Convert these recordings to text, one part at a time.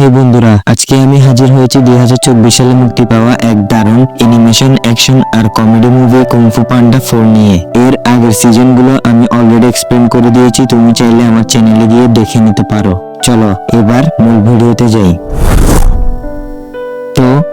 হে বন্ধুরা, আজকে আমি হাজির হয়েছি দুই হাজার চব্বিশ সালে মুক্তি পাওয়া এক দারুণ অ্যানিমেশন অ্যাকশন আর comedy movie Kung Fu Panda four নিয়ে। এর আগের সিজনগুলো আমি অলরেডি এক্সপ্লেন করে দিয়েছি, তুমি চাইলে আমার চ্যানেলে গিয়ে দেখে নিতে পারো। চলো, এবার মূল ভিডিওতে যাই।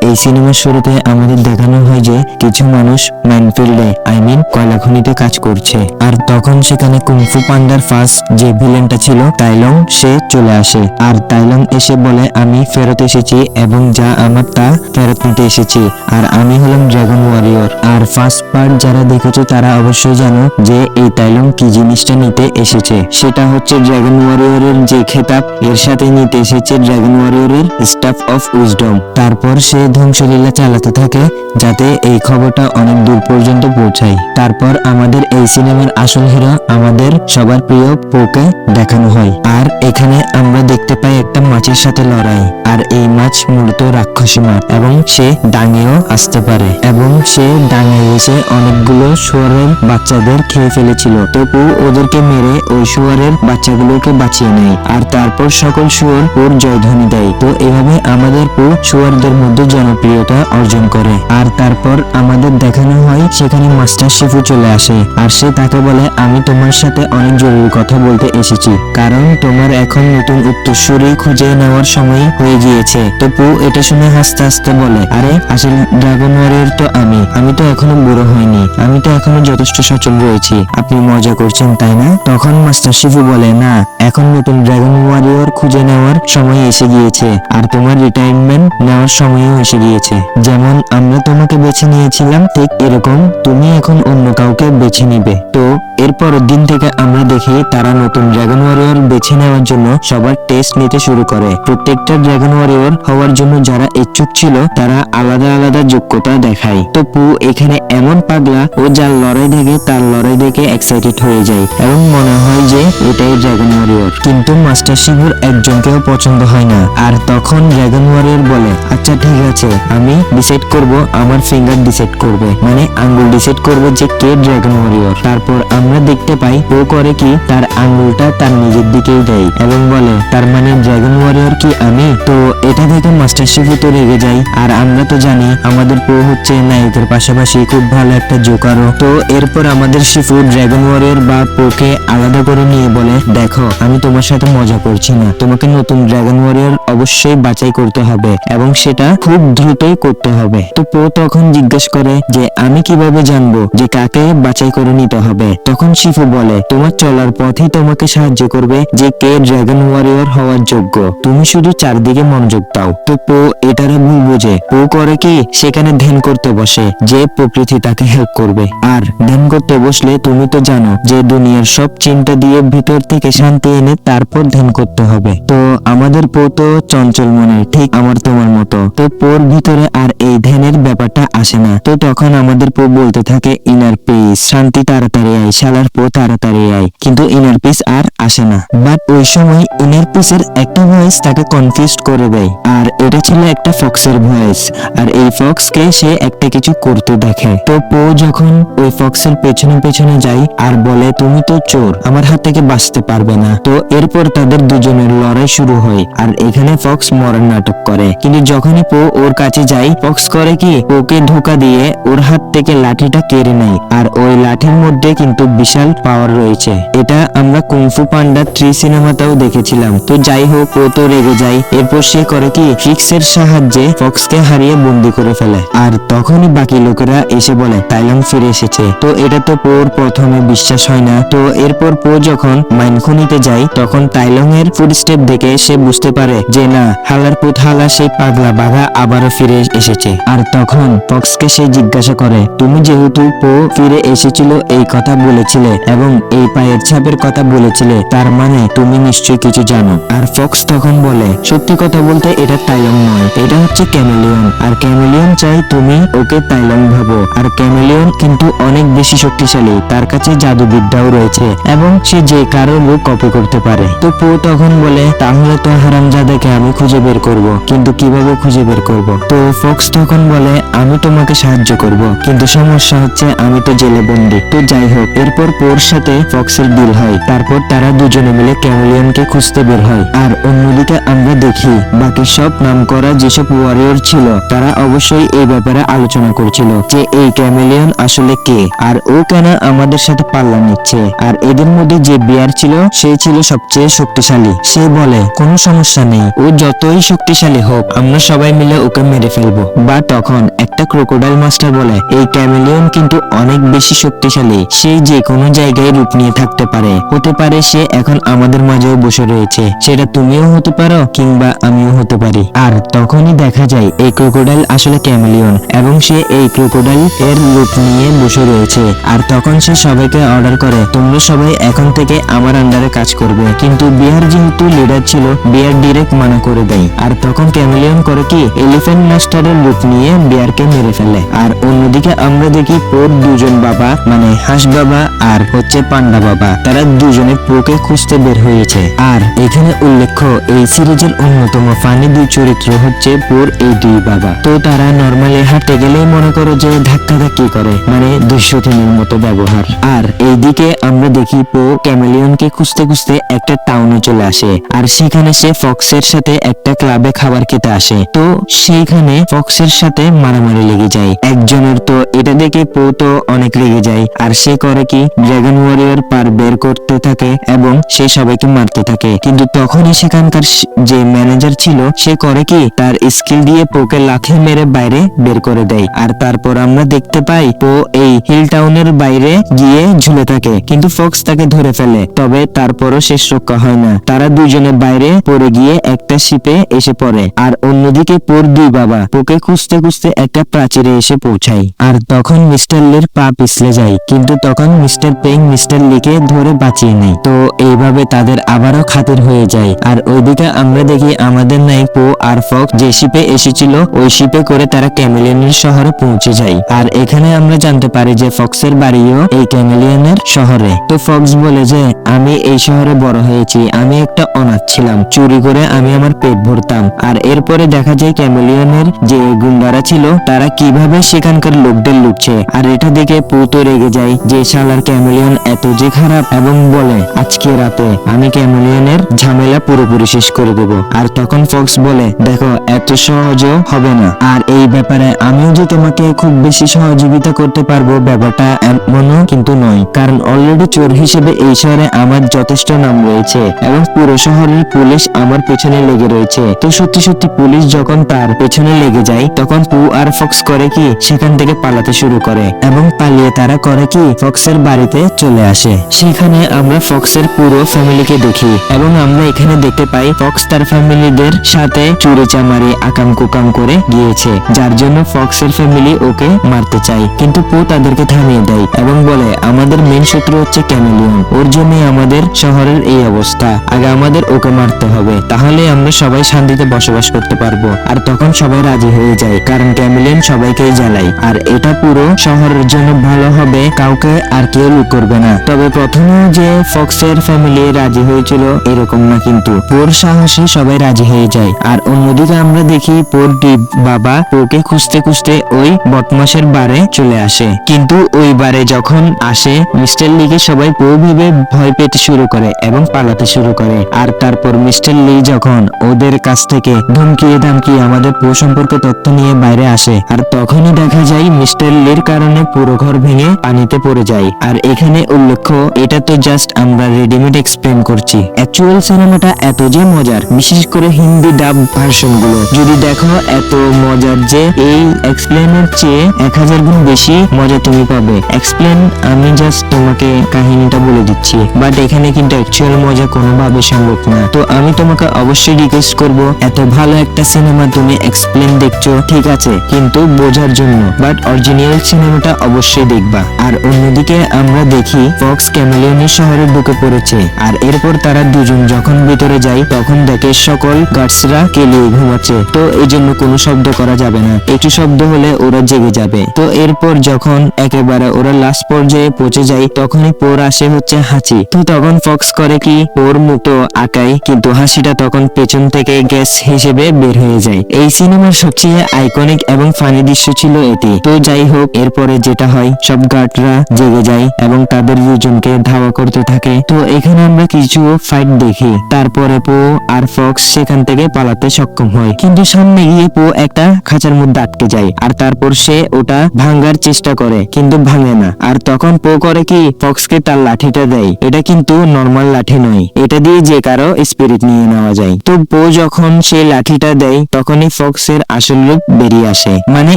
এই সিনেমার শুরুতে আমাদের দেখানো হয় যে কিছু মানুষ মাইনফিল্ডে আই মিন কয়লা খনিতে কাজ করছে। আর তখন সেখানে কুংফু পান্ডার ফার্স্ট যে ভিলেনটা ছিল, তাইলং, সে চলে আসে। আর তাইলং এসে বলে, আমি ফেরত এসেছি এবং যা আমার তা ফেরত নিতে এসেছি। আর আমি হলাম ড্রাগন ওয়ারিয়র। আর ফার্স্ট পার্ট যারা দেখেছ, তারা অবশ্যই জানো যে এই তাইলং কি জিনিসটা নিতে এসেছে। সেটা হচ্ছে ড্রাগন ওয়ারিয়রের যে খেতাব, এর সাথে নিতে এসেছে ড্রাগন ওয়ারিয়রের স্টাফ অফ উইজডম। তারপর সে ধ্বংসলীলা চালাতে থাকে যাতে এই খবরটা অনেক দূর পর্যন্ত পৌঁছায়। তারপর আমাদের এই সিনেমার আসল হিরো আমাদের সবার প্রিয় পোকে দেখানো হয়। আর এখানে আমরা দেখতে পাই একটা মাছের সাথে লড়াই। আর এই মাছ মূলত রাক্ষসী মাছ এবং সে ডাঙেও আসতে পারে। এবং সে ডাঙে এসে অনেকগুলো শুয়ারের বাচ্চাদের খেয়ে ফেলেছিল। তবু ওদেরকে মেরে ওই শুয়ারের বাচ্চাগুলোকে বাঁচিয়ে নেয়। আর তারপর সকল শুয়ার ওর জয়ধ্বনি দেয়। তো এভাবে আমাদের পু শুয়ারদের মধ্যে জনপ্রিয়তা অর্জন করে। আর তারপর আমাদের দেখানো হয়, সেখানে মাস্টার শিফু চলে আসে। আর সে তাকে বলে, আমি তোমার সাথে অনেক জরুরি কথা বলতে এসেছি। কারণ তোমার এখন নতুন উত্তরসূরি খুঁজে নেওয়ার সময় হয়ে গিয়েছে। তো পু এটা শুনে হাসতে হাসতে বলে, আরে, আসল ড্রাগন ওয়ারিয়র তো আমি। আমি তো এখনও বুড়ো হইনি। আমি তো এখনও যথেষ্ট সচল রয়েছি। আপনি মজা করছেন, তাই না? তখন মাস্টার শিফু বলে, না, এখন নতুন ড্রাগন ওয়ারিয়র খুঁজে নেওয়ার সময় এসে গিয়েছে। আর তোমার রিটায়ারমেন্ট নেওয়ার সময়ও এসে গিয়েছে যেমন আমরা তোমাকে বেছে নিয়েছিলাম, ঠিক এরকম তুমি এখন অন্য কাউকে বেছে নিবে। তো এর পরের দিন থেকে আমরা দেখি তারা নতুন ড্রাগন ওয়ারিয়র বেছে নেওয়ার জন্য সবার টেস্ট নিতে শুরু করে। প্রত্যেকটা ড্রাগন ওয়ারিয়র হওয়ার জন্য যারা ইচ্ছুক ছিল, তারা আলাদা আলাদা যোগ্যতা দেখায়। তো পু এখানে এমন পাগলা ও যার লড়াই দেখে তার লড়াই দেখে এক্সাইটেড হয়ে যায় এবং মনে হয় যে এটাই ড্রাগন ওয়ারিয়র। কিন্তু মাস্টার শিবুর একজনকেও পছন্দ হয় না। আর তখন ড্রাগন ওয়ারিয়র বলে আচ্ছা ঠিক আছে আমি ডিসাইড করব, আমার ফিঙ্গার ডিসাইড করবে। মানে আঙ্গুল ডিসাইড করবে যে কে ড্রাগন ওয়ারিয়র তারপর আমরা দেখতে পাই, ও করে কি? তার আঙ্গুলটা তার নিজের দিকেই দেয় এবং বলে, তার মানে ড্রাগন ওয়ারিয়র কি আমি? তো এটা দেখে মাস্টার শিফু তো রেগে যায়। আর আমরা তো জানি, আমাদের পো হচ্ছে নায়কের পাশাপাশি খুব ভালো একটা জোকারও তো এরপর আমাদের শিফু ড্রাগন ওয়ারিয়র বা পোকে আলাদা করে নিয়ে বলে, দেখো, আমি তোমার সাথে মজা করছি না। তোমাকে নতুন ড্রাগন ওয়ারিয়র অবশ্যই বাছাই করতে হবে এবং সেটা খুব দ্রুতই করতে হবে। তো পো তখন জিজ্ঞেস করে যে, আমি কীভাবে জানব যে কাকে বাছাই করে নিতে হবে? তখন শিফু বলে, তোমার চলার পথই তোমাকে সাহায্য করবে যে কে ড্রাগন ওয়ারিয়র হওয়ার যোগ্য। তুমি শুধু চারদিকে মনোযোগ দাও। তো পো এটারে ভুল বোঝে পো করে কি? সেখানে ধ্যান করতে বসে, যে প্রকৃতি তাকে হেল্প করবে। আর ধ্যান করতে বসলে তুমি তো জানো যে দুনিয়ার সব চিন্তা দিয়ে ভিতর থেকে শান্তি এনে তারপর ধ্যান করতে হবে। তো আমাদের পো তো চঞ্চল মনে ঠিক আমার তোমার মতো। তো পোর ভিতরে আর এই ধ্যানের ব্যাপারটা আসে না। তো তখন আমাদের পো বলতে থাকে, ইনার পিস, শান্তি তাড়াতাড়ি আয়, শালার পো তাড়াতাড়ি আয়। কিন্তু ইনার পিস আর আসে না। বাট ওই সময় ইনার পিসের একটা ভয়েস তাকে কনফিউজ করে দেয়। আর এটা ছিল একটা ফক্সের ভয়েস আর এই ফক্সকে সে একটা কিছু করতে দেখে। তো পো যখন ওই ফক্সের পেছনে পেছনে যায় আর বলে, তুমি তো চোর, আমার হাত থেকে বাঁচতে পারবে না। তো এরপর তাদের দুজনের লড়াই শুরু হয়। আর এখানে ফক্স মরার নাটক করে। কিন্তু যখনই পো ওর কাছে যায় ফক্স করে কি, ওকে ধোকা দিয়ে ওর হাত থেকে লাঠিটা কেড়ে নেয়। আর ওই লাঠির মধ্যে কিন্তু বিশাল পাওয়ার রয়েছে। এটা আমরা কুংফু পান্ডা থ্রি সিনেমাতেও দেখেছিলাম। তো যাই হোক, ও তো রেগে যায়। এরপর সে করে কি ফিক্সের সাহায্যে ফক্সকে হারিয়ে বন্দি করে ফেলে। আর তখনই বাকি লোকেরা এসে বলে তাইলং ফিরে এসেছে। তো এটা তো পোর প্রথমে বিশ্বাস হয় না। তো এরপর পো যখন মাইনখনিতে যায়, তখন তাইলং এর ফুড স্টেপ দেখে সে বুঝতে পারে যে, না, হালার পুত হালা সেই পাগলা বাঘা আবারও ফিরে এসেছে। আর তখন ফক্সকে সে জিজ্ঞাসা করে, তুমি যেহেতু পো ফিরে এসেছিল, এই কথা বলেছিলে এবং এই পায়ের ছাপের কথা বলেছিলে তার মানে তুমি নিশ্চয়ই কিছু জানো। আর ফক্স তখন বলে, সত্যি কথা বলতে এটা তাইলং নয়, এটা হচ্ছে ক্যামেলিয়ন। আর ক্যামেলিয়ন চাই তুমি ওকে তাইলং ভাবো। আর ক্যামেলিয়ন কিন্তু অনেক বেশি শক্তিশালী, তার কাছে জাদুবিদ্যাও রয়েছে, এবং সে যে কারও রূপ কপি করতে পারে। তো পো তখন বলে, তাহলে তো হারামজাদাকে আমি খুঁজে বের করব। কিন্তু কীভাবে খুঁজে বের করব? তো ফক্স তখন বলে, আমি তোমাকে সাহায্য করব। কিন্তু সমস্যা হচ্ছে, আমি তো জেলে বন্দি। তো যাই হোক, এরপর পোর সাথে ফক্সের ডিল হয়। তারপর তারা দুজনে মিলে ক্যামেলিয়নকে খুঁজতে বের হয়। আর অন্যদিকে আমরা দেখি, বাকি সব নামকরা যেসব ওয়ারিয়র ছিল, তারা অবশ্যই এই ব্যাপারে আলোচনা করছিল যে এই ক্যামেলিয়ন আসলে কে, আর ও কেন আমাদের সাথে পাল্লা নিচ্ছে। আর এদের মধ্যে যে বিয়ার ছিল, সে ছিল সবচেয়ে শক্তিশালী। সে বলে, কোনো সমস্যা নেই। ও যতই শক্তিশালী হোক, আমরা সবাই মিলে ওকে মেরে ফেলব। বা তখন একটা ক্রোকোডাইল মাস্টার বলে, এই ক্যামেলিয়ন কিন্তু অনেক বেশি শক্তিশালী। সে যে কোনো জায়গায় রূপ নিয়ে থাকতে পারে। হতে পারে সে এখন আমাদের মাঝেও বসে রয়েছে, সেটা তুমিও হতে পারো কিংবা আমিও হতে পারি। আর তখনই দেখা যায় এই ক্রোকোডাইল আসলে ক্যামেলিয়ন এবং সে এই ক্রোকোডাইল এর রূপ নিয়ে বসে রয়েছে। আর তখন সে সবাইকে অর্ডার করে, তোমরা সবাই এখন থেকে আমার আন্ডারে কাজ করবে। কিন্তু বিহার যেহেতু লিডার ছিল, বিয়ার ডিরেক্ট মানা করে দেয়। আর তখন ক্যামেলিয়ন করে কি, এলিফ্যান্ট মাস্টারের রূপ নিয়ে বিয়ারকে মেরে ফেলে। আর অন্যদিকে আমরা দেখি পোর দুজন বাবা মানে হাঁস বাবা আর হচ্ছে পান্ডা বাবা। তারা দুজনে পোকে খুঁজতে বের হয়েছে। আর এখানে উল্লেখ্য, এই সিরিজের অন্যতম ফানি দুই চরিত্র হচ্ছে পোর এই দুই বাবা। তো তারা নর্মালি হাঁটতে গেলেই মনে করো যে ধাক্কা ধাক্কি করে মানে দুঃসতিনের মতো ব্যবহার। আর এইদিকে আমরা দেখি পো ক্যামেলিয়নকে খুঁজতে খুঁজতে একটা টাউনে চলে আসে, আর সেখানে সে ফক্সের সাথে একটা ক্লাবে খাবার খেতে আসে। তো সেইখানে ফক্সের সাথে মারামারি লেগে যায়। একজনের তো এটা দেখে পো তো অনেক রেগে যায়, আর সে করে কি ড্রাগন ওয়ারিয়র পার বের করতে থাকে এবং সে সবাইকে মারতে থাকে। কিন্তু তখনই সেখানকার যে ম্যানেজার ছিল, সে করে কি, তার স্কিল দিয়ে পোকে লাথি মেরে বাইরে বের করে দেয়। আর তারপর আমরা দেখতে পাই, পো এই হিল টাউনের বাইরে গিয়ে ঝুলে থাকে। কিন্তু ফক্স তাকে ধরে ফেলে, তবে তারপরও শেষ রক্ষা হয় না। তারা দুজনে বাইরে পড়ে গিয়ে একটা শিপে এসে পড়ে। আর অন্যদিকে পোর দুই বাবা, পোকে খুঁজতে খুঁজতে একটা প্রাচীরে এসে পৌঁছায়। আর তখন মিস্টার লির পা পিছলে যায়। কিন্তু তখন মিস্টার পেং মিস্টার লিকে ধরে বাঁচিয়ে নেয়। তো এইভাবে তাদের আবারও খাতির হয়ে যায়। আর ওইদিকে আমরা দেখি আমাদের নায়ক পো আর ফক্স যে শিপে এসেছিল, ওই শিপে করে তারা ক্যামেলিয়নের শহরে পৌঁছে যায়। আর এখানে আমরা জানতে পারি যে ফক্সের বাড়িও এই ক্যামেলিয়নের শহরে। তো ফক্স বলে যে, আমি এই শহরে বড় হয়েছি, আমি একটা অনাথ ছিলাম। চুরি করে আমি আমার পেট ভরতাম। আর এরপরে দেখা যায় ক্যামেলিয়নের যে গুন্ডারা ছিল, তারা কীভাবে সেখানকার লোকদের লুটছে। আর এটা দেখে পুতো রেগে যায় যে শালার ক্যামেলিয়ন এত যে খারাপ এবং বলে, আজকে রাতে আমি ক্যামেলিয়নের ঝামেলা পুরোপুরি শেষ করে দেব। আর তখন ফক্স বলে, দেখো, এত সহজও হবে না। আর এই ব্যাপারে আমিও যে তোমাকে খুব বেশি সহযোগিতা করতে পারব, ব্যাপারটা এমনও কিন্তু নয়। কারণ অলরেডি চোর হিসেবে এই শহরে আমার যথেষ্ট নাম রয়েছে এবং পুরো শহরের পুলিশ আমার পেছনে লেগে রয়েছে। তো সত্যি সত্যি পুলিশ যখন তার পেছনে লেগে যায়, তখন পু আর ফক্স করে কি, সেখান থেকে পালাতে শুরু করে। এবং পালিয়ে তারা করে কি, ফক্সের বাড়িতে চলে আসে। সেখানে আমরা ফক্সের পুরো ফ্যামিলিকে দেখি এবং আমরা এখানে দেখতে পাই ফক্স তার ফ্যামিলিদের সাথে চুরি চামারি, আকাম কুকাম করে গিয়েছে। যার জন্য ফক্সের ফ্যামিলি ওকে মারতে চায়। কিন্তু পু তাদেরকে থামিয়ে দেয় এবং বলে, আমাদের মেন শত্রু হচ্ছে ক্যামেলিয়ন। ওর জন্যই আমাদের শহরের এই অবস্থা। আগে আমাদের ওকে মারতে হবে। তাহলে আমরা সবাই শান্তিতে বসবাস করতে পারব। আর তখন সবাই রাজি হয়ে যায়, কারণ ক্যামেলিয়ন সবাইকেই জ্বালায়। আর এটা পুরো শহরের জন্য ভালো হবে, কাউকে আর কেউ করবে না। তবে প্রথমে যে ফক্সের ফ্যামিলি রাজি হয়েছিল এরকম না, কিন্তু পোর সাহসে সবাই রাজি হয়ে যায়। আর অন্যদিকে আমরা দেখি পোর ডিপ বাবা পোকে খুঁজতে খুঁজতে ওই বটমাসের বারে চলে আসে। কিন্তু ওই বারে যখন আসে, মিস্টার লিকে সবাই পো ভেবে ভয় পেতে শুরু করে এবং পালাতে শুরু করে। আর তারপর মিস্টার লি যখন ওদের কাছ থেকে ধমকিয়ে ধমকিয়ে আমাদের পো সম্পর্কে তথ্য নিয়ে বাইরে আসে, আর তখনই দেখা যায় মিস্টার লির কারণে পুরো ঘর ভেঙে পানিতে পড়ে যায়। আর এখানে উল্লেখ্য, এটা তো জাস্ট আমরা রেডিমেড এক্সপ্লেন করছি। অ্যাকচুয়াল সিনেমাটা এত যে মজার, বিশেষ করে হিন্দি ডাব ভার্সনগুলো যদি দেখো এত মজার যে এই এক্সপ্লেনের চেয়ে এক হাজার গুণ বেশি মজা তুমি পাবে। এক্সপ্লেন আমি জাস্ট তোমাকে কাহিনীটা বলে দিচ্ছি। বাট এখানে কিন্তু অ্যাকচুয়াল মজা কোনোভাবে সম্ভব না। তো আমি তোমাকে অবশ্যই রিকোয়েস্ট করব, এত ভালো একটা সিনেমা তুমি এক্সপ্লেন দেখছ, ঠিক আছে? কিন্তু বোঝার জন্য। বাট অরিজিনাল সিনেমাটা অবশ্যই দেখবা। আর অন্যদিকে আমরা দেখি ফক্স ক্যামেলিয়নের শহরে ঢুকে পড়েছে। আর এরপর তারা দুজন যখন ভিতরে যাই, তখন দেখে সকল গার্ডসরা কেলিয়ে ঘুমাচ্ছে। তো এই জন্য কোনো শব্দ করা যাবে না। একটু শব্দ হলে ওরা জেগে যাবে। তো এরপর যখন একেবারে ওরা লাস্ট পর্যায়ে পৌঁছে যায়, তখনই পোর আসে হচ্ছে হাঁচি। তো তখন ফক্স করে কি, পোর মুক্ত আঁকাই কিন্তু হাসিটা তখন পেছন থেকে গ্যাস হিসেবে বের হয়ে যায়। এই সিনেমার সবচেয়ে আইকনিক এবং ফানি দৃশ্য ছিল এটি। তো যাই হোক, এরপরে যেটা হয়, সব গার্ডরা জেগে যায় এবং তাদের দুজনকে ধাওয়া করতে থাকে। তো এখানে আমরা কিছু ফাইট দেখি। তারপরে পো আর ফক্স সেখান থেকে পালাতে সক্ষম হয়। কিন্তু সামনে গিয়ে পো একটা খাঁচার মধ্যে আটকে যায় আর তারপর সে ওটা ভাঙার চেষ্টা করে, কিন্তু ভাঙে না। আর তখন পো করে কি, ফক্সকে তার লাঠিটা দেয়। এটা কিন্তু নর্মাল লাঠি নয়। এটা দিয়ে যে কারও স্পিরিট নিয়ে নেওয়া যায়। তো পো যখন সেই লাঠিটা দেয়, তখনই ফক্সের আসল রূপ বেরিয়ে আসে। মানে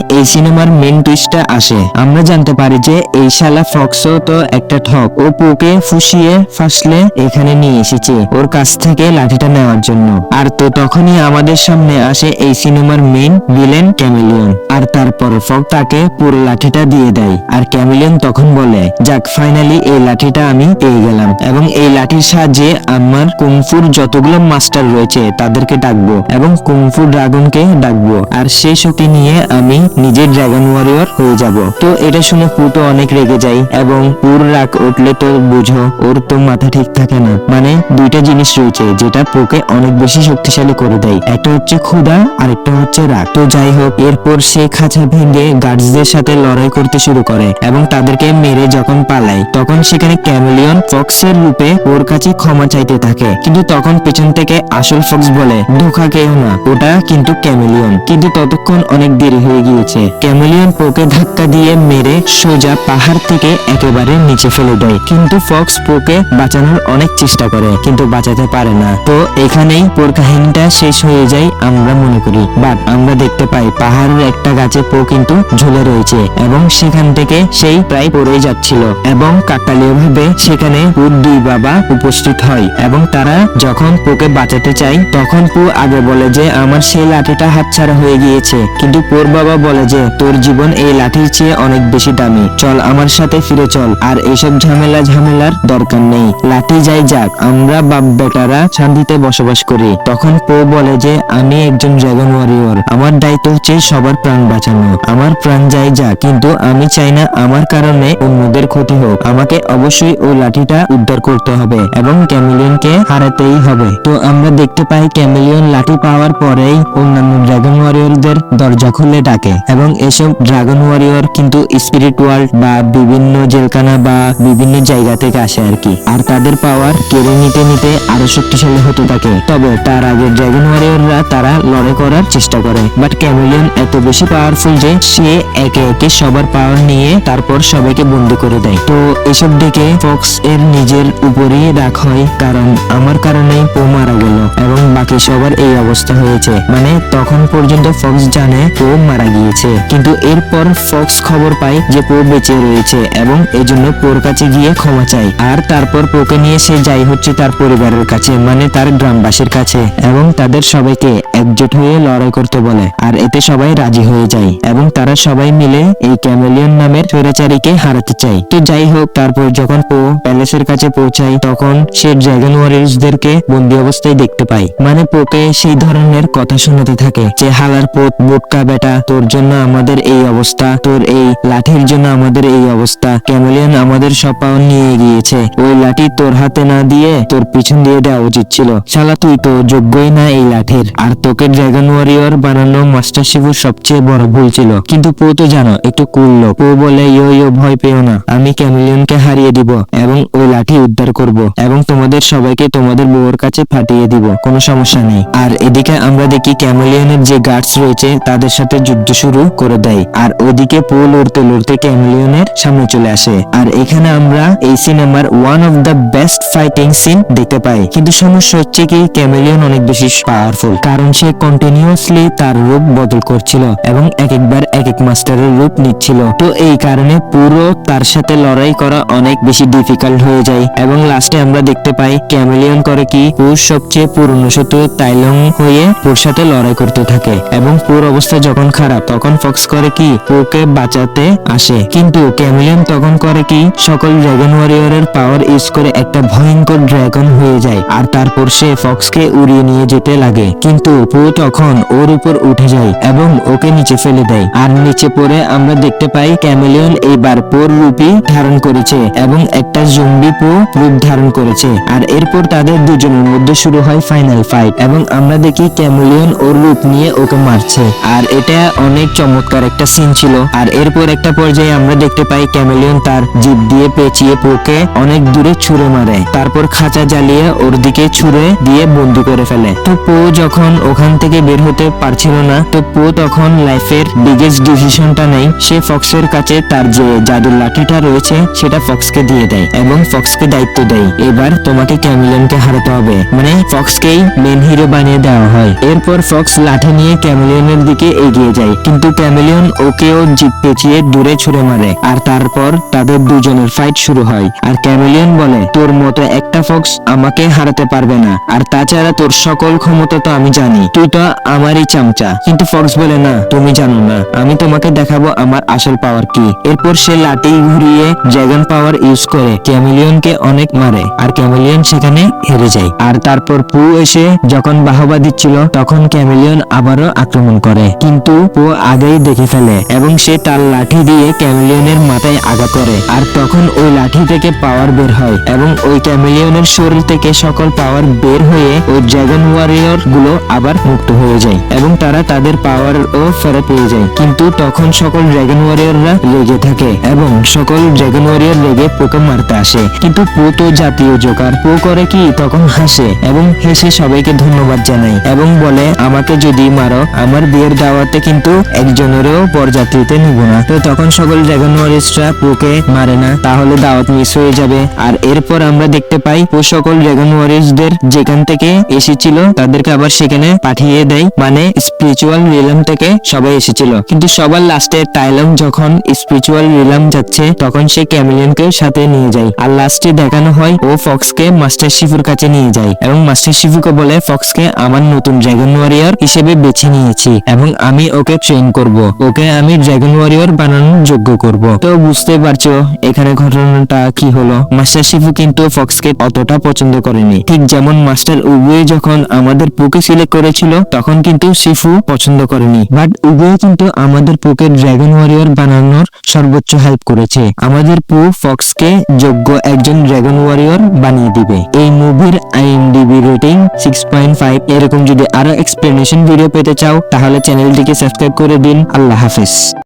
এই সিনেমার মেন টুইস্টটা আসে। আমরা জানতে পারি যে এই শালা ফক্সও তো একটা ঠক। ও পোকে ফুসিয়ে ফাসলে এখানে নিয়ে এসেছে। ওর কাছ থেকে লাঠিটা নেওয়ার জন্য। আর তো তখনই আমাদের সামনে আসে এই সিনেমার মেন ভিলেন ক্যামিলিয়ন আর তারপর ফক তাকে পুরো লাঠিটা দিয়ে দেয়। আর ক্যামিলিয়ন তখন বলে, যাক ফাইনালি এই লাঠিটা আমি পেয়ে গেলাম। এবং এই লাঠির সাহায্যে আমার কুংফুর যতগুলো মাস্টার রয়েছে তাদেরকে ডাকবো এবং কুংফু ড্রাগনকে ডাকবো। আর সেই শক্তি নিয়ে আমি নিজের ড্রাগন ওয়ারিয়র হয়ে যাব। তো এটা শুনে পু অনেক রেগে যায় এবং পুর রাগ উঠলে তো বুঝো, ওর তো মাথা ঠিক থাকে না। মানে দুইটা জিনিস রয়েছে, যেটা পোকে অনেক বেশি শক্তিশালী করে দেয়। একটা হচ্ছে ক্ষুধা আর একটা হচ্ছে রাগ। তো যাই হোক, এরপর সে খাঁচা ভেঙে গার্ডসদের সাথে লড়াই করতে শুরু করে এবং তাদেরকে মেরে যখন পালায়, তখন সেখানে ক্যামেলিয়ন ফক্সের রূপে ওর কাছে ক্ষমা চাইতে থাকে। কিন্তু তখন পেছন থেকে আসল ফক্স বলে, ধোকা কেউ না, ওটা কিন্তু ক্যামেলিয়ন। কিন্তু ততক্ষণ অনেক দেরি হয়ে গিয়েছে। ক্যামেলিয়ন পোকে ধাক্কা দিয়ে মেরে সোজা পাহাড় থেকে একেবারে নিচে ফেলে দেয়। কিন্তু ফক্স পোকে বাঁচানোর অনেক চেষ্টা করে, কিন্তু বাঁচাতে পারে না। তো এখানেই পোর কাহিনীটা শেষ হয়ে যায় আমরা মনে করি। বাট আমরা দেখতে পাই পাহাড়ের একটা গাছে পো কিন্তু ঝুলে রয়েছে এবং সেখান থেকে সেই প্রায় পড়ে যাচ্ছিল এবং কাকতালীয় ভাবে সেখানে পুর দুই বাবা উপস্থিত হয় এবং তারা যখন পোকে বাঁচাতে চায় তখন পু আগে বলে যে, আমার সেই লাঠিটা হাতছাড়া হয়ে গিয়েছে। কিন্তু পোর বাবা বলে যে, তোর জীবন এই লাঠির চেয়ে অনেক বেশি দামি। চল আমার সাথে ফিরে চল। আর এইসব ঝামেলা ঝামেলার দরকার নেই। লাঠি যাই যাক। আমরা বাপ বেটারা শান্তিতে বসবাস করি। তখন পো বলে যে, আমি একজন ড্রাগন ওয়ারিয়র আমার দায়িত্ব হচ্ছে সবার প্রাণ বাঁচানো। আমার প্রাণ যাই যা কিন্তু আমি চাই না আমার কারণে অন্যদের ক্ষতি হোক। আমাকে অবশ্যই ওই লাঠিটা উদ্ধার করতে হবে এবং ক্যামিলিয়নকে হারাতেই হবে। তো আমরা দেখতে পাই ক্যামিলিয়ন লাঠি পাওয়ার পরেই অন্যান্য ড্রাগন ওয়ারিয়রদের দরজা খুলে ডাকে এবং এসব ড্রাগন ওয়ারিয়র কিন্তু স্পিরিট ওয়ার্ল্ড বা বিভিন্ন জেলখানা বা বিভিন্ন জায়গা থেকে আসে আর কি। আর তাদের পাওয়ার কেড়ে নিতে নিতে আরও শক্তিশালী হতে থাকে। তবে তার আগে ড্রাগন ওয়ারিয়ররা তারা লড়াই করার চেষ্টা করে। বাট ক্যামিলিয়ন এত বেশি পাওয়ারফুল যে সে একে একে সবার পাওয়ার নিয়ে তারপর সবাইকে বন্দি করে দেয়। তো এসব দেখে ফক্স এর নিজের উপরেই রাগ হয়, কারণ আমার কারণেই পো মারা গেল এবং বাকি সবার এই অবস্থা হয়েছে। মানে তখন পর্যন্ত ফক্স জানে পো মারা গিয়েছে। কিন্তু এরপর ফক্স খবর পায় যে পো বেঁচে রয়েছে এবং এজন্য পোর কাছে গিয়ে ক্ষমা চায়। আর তারপর পোকে নিয়ে সে যাই হচ্ছে তার পরিবারের কাছে মানে তার গ্রামবাসীর কাছে এবং তাদের সবাইকে একজোট হয়ে লড়াই করতে বলে। আর এতে সবাই রাজি হয়ে যায় এবং তারা সবাই মিলে এই ক্যামেলিয়ন নামের স্বৈরাচারীকে হারাতে চায়। তো যাই হোক, তারপর যখন পো প্যালেসের কাছে পৌঁছায়, তখন সে ড্রাগন ওয়ারিয়ার্সদেরকে বন্দি অবস্থায় দেখতে পায়। মানে পোকে সেই ধরনের কথা শোনাতে থাকে যে, হালার পোত বুটকা বেটা, তোর জন্য আমাদের এই অবস্থা, তোর এই লাঠির জন্য আমাদের এই অবস্থা। ক্যামেলিয়ন আমাদের সব পাওয়ার নিয়ে গিয়েছে। ওই লাঠি তোর হাতে না দিয়ে তোর পিছন দিয়ে দেওয়া উচিত ছিল। শালা, তুই তো যোগ্যই না এই লাঠির। আর তোকে ড্রাগন ওয়ারিয়র বানানো মাস্টার শিবুর সবচেয়ে বড় ভুল ছিল। কিন্তু পো তো জানো একটু কুল লোক। পো বলে, ইয়ো ইয়ো, ভয় পেও না। আমি ক্যামিলিয়নকে হারিয়ে দিব এবং ওই লাঠি উদ্ধার করব এবং তোমাদের সবাইকে তোমাদের বউয়ের কাছে ফাটিয়ে দিব। কোনো সমস্যা নেই। আর এদিকে আমরা দেখি ক্যামিলিয়নের যে গার্ডস রয়েছে, তাদের সাথে যুদ্ধ শুরু করে দেয়। আর ওদিকে পো লড়তে লড়তে ক্যামিলিয়নের সামনে চলে আসে। আর এখানে আমরা এই সিনেমার one of the best fighting scene দেখতে পাই কিন্তু সমস্যা হচ্ছে কি ক্যামিলিয়ন অনেক বেশি পাওয়ারফুল কারণ সে কন্টিনিউয়াসলি তার রূপ বদল করছিল এবং এক একবার এক এক মাস্টারের রূপ নিচ্ছিল। তো এই কারণে পুরো তার সাথে লড়াই করা অনেক বেশি ডিফিকাল্ট হয়ে যায়। এবং লাস্টে আমরা দেখতে পাই ক্যামিলিয়ন করে কি পুর সবচেয়ে পুরনো শত্রু তাইলং হয়ে পুর সাথে লড়াই করতে থাকে। এবং পুর অবস্থা যখন খারাপ, তখন ফক্স করে কি পুকে বাঁচাতে আসে। কিন্তু ক্যামেলিয়ন তখন করে কি, সকল ড্রাগন ওয়ারিয়রের পাওয়ার ইউজ করে একটা ভয়ঙ্কর ড্রাগন হয়ে যায় আর তারপর সে ফক্সকে উড়িয়ে নিয়ে যেতে লাগে। কিন্তু পু তখন ওর উপর উঠে যায় এবং ওকে নিচে ফেলে দেয়। আর নিচে পড়ে আমরা দেখতে পাই ক্যামেলিয়ন এইবার পোর রূপই ধারণ করেছে এবং একটা জম্বি পো রূপ ধারণ করেছে। আর এরপর তাদের দুজনের মধ্যে শুরু হয় ফাইনাল ফাইট এবং আমরা দেখি ক্যামেলিয়ন ওর রূপ নিয়ে ওকে মারছে। আর এটা অনেক চমৎকার একটা সিন ছিল। আর এরপর একটা পর্যায়ে আমরা দেখতে পাই ক্যামেলিয়ন তার জিভ দিয়ে পেঁচিয়ে পোকে অনেক দূরে ছুঁড়ে মারে। তারপর খাঁচা জ্বালিয়ে ওর দিকে ছুঁড়ে দিয়ে বন্দি করে ফেলে। তো পো যখন ওখান থেকে বের হতে পারছিল না, তো পো তখন লাইফের বিগেস্ট ডিসিশনটা নেই সে ফক্সের কাছে তার যে জাদুর লাঠিটা রয়েছে, সেটা ফক্সকে দিয়ে দেয় এবং ফক্সকে দায়িত্ব দেয়। এবার তোমাকে ক্যামিলিয়নকে হারাতে হবে। মানে ফক্সকেই মেন হিরো বানিয়ে দেওয়া হয়। এরপর ফক্স লাঠি নিয়ে ক্যামিলিয়নের দিকে এগিয়ে যায়। কিন্তু ক্যামিলিয়ন ওকেও জিপ পেঁচিয়ে দূরে ছুড়ে মারে। আর তারপর তাদের দুজনের ফাইট শুরু হয়। আর ক্যামিলিয়ন বলে, তোর মতো একটা ফক্স আমাকে হারাতে পারবে না। আর তাছাড়া তোর সকল ক্ষমতা তো আমি জানি। তুই তো আমারই চামচা। কিন্তু ফক্স বলে না, তুমি জানো না। আমি তোমাকে দেখাবো আমার আসল পাওয়ার কি। এরপর সে লাঠি ঘুরিয়ে ড্রাগন পাওয়ার ইউজ করে। ক্যামিলিয়নকে অনেক মারে। আর ক্যামিলিয়ন সেখানে হেরে যায়। আর তারপর পু এসে যখন বাহবা দিচ্ছিল, তখন ক্যামিলিয়ন আবারও আক্রমণ করে। কিন্তু পু আগেই দেখে ফেলে এবং সে তার লাঠি দিয়ে ক্যামিলিয়নের মাথায় আঘাত করে। আর তখন ওই লাঠি থেকে পাওয়ার বের হয় এবং ওই ক্যামিলিয়নের শরীর থেকে সকল পাওয়ার বের হয়ে ওই ড্রাগন ওয়ারিয়রগুলো আবার মুক্ত হয়ে যায় এবং তারা তাদের পাওয়ার ও ফেরত পেয়ে যায়। কিন্তু তখন সকল ড্রাগন ওয়ারিয়ররা লেগে থাকে এবং সকল ড্রাগন ওয়ারিয়র লেগে পোকে মারতে আসে। কিন্তু পো তো জাতীয় জোকার, পো করে কি তখন হাসে এবং হেসে সবাইকে ধন্যবাদ জানায় এবং বলে, আমাকে যদি মারো, আমার বিয়ের দাওয়াতে কিন্তু একজনেরও বরযাত্রীতে নিব না। তো তখন সকল ড্রাগন ওয়ারিয়র্সরা পোকে মারে না, তাহলে দাওয়াত মিস হয়ে যাবে। আর এরপর আমরা দেখতে পাই, পো সকল ড্রাগন ওয়ারিয়র্সদের যেখান থেকে এসেছিল, তাদেরকে আবার সেখানে পাঠিয়ে দেয়। মানে স্পিরিচুয়াল রিলাম থেকে সবাই এসেছিল। কিন্তু সবার লাস্টে টাইলম যখন স্পিরিচুয়াল রিলাম যাচ্ছে, তখন সে ক্যামিলিয়নকে সাথে নিয়ে যায়। আর লাস্টে দেখানো হয়, ও ফক্সকে মাস্টার শিফুর কাছে নিয়ে যায়। এবং মাস্টার শিফুকে বলে ফক্সকে আমার নতুন ড্রাগন ওয়ারিয়র হিসেবে বেছে নিয়েছি এবং আমি ওকে ট্রেন করব। ওকে আমি ড্রাগন ওয়ারিয়র বানানোর যোগ্য করব। তো বুঝতে পারছ, এখানে ঘটনাটা কি হলো? মাস্টার শিফু কিন্তু ফক্সকে অতটা পছন্দ করেনি। ঠিক যেমন মাস্টার উবুয়ে যখন আমাদের পুকে সিলেক্ট করেছিল, তখন কিন্তু শিফু পছন্দ করেনি। বাট উবুয়ে কিন্তু আমাদের পুকে ড্রাগন ওয়ারিয়র বানানোর সর্বোচ্চ হেল্প করেছে। আমাদের পু ফক্সকে যোগ্য একজন ড্রাগন ওয়ারিয়র বানিয়ে দিবে। এই মুভির IMDb rating six point five এরকম যদি আরও এক্সপ্লেনেশন ভিডিও পেতে চাও, তাহলে চ্যানেলটিকে সাবস্ক্রাইব করে দিন। আল্লাহ হাফেজ।